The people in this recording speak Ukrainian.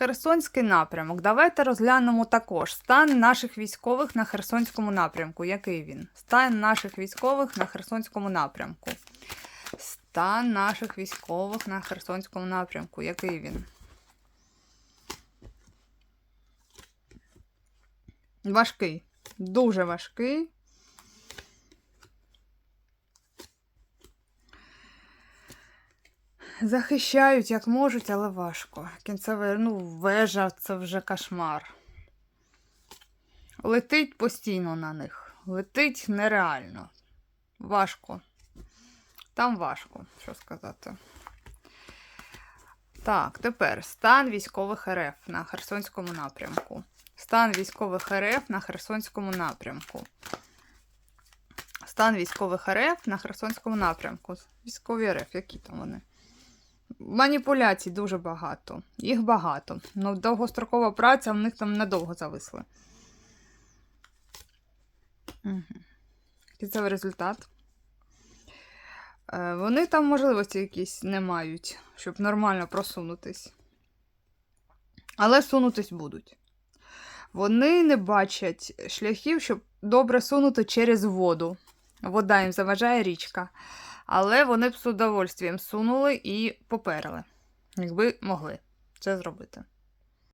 Херсонський напрямок. Давайте розглянемо також стан наших військових на Херсонському напрямку. Який він? Стан наших військових на Херсонському напрямку. Стан наших військових на Херсонському напрямку. Який він? Важкий. Дуже важкий. Захищають як можуть, але важко. Кінцева ну, вежа це вже кошмар. Летить постійно на них. Летить нереально. Важко. Там важко, що сказати. Так, тепер стан військових РФ на Херсонському напрямку. Стан військових РФ на Херсонському напрямку. Стан військових РФ на Херсонському напрямку. Військові РФ, які там вони? Маніпуляцій дуже багато. Їх багато. Ну, довгострокова праця в них там надовго зависли. Угу. Кінцевий результат. Е, Вони там можливості якісь не мають, щоб нормально просунутись. Але сунутись будуть. Вони не бачать шляхів, щоб добре сунути через воду. Вода їм заважає річка. Але вони б з удовольствієм сунули і поперли, якби могли це зробити.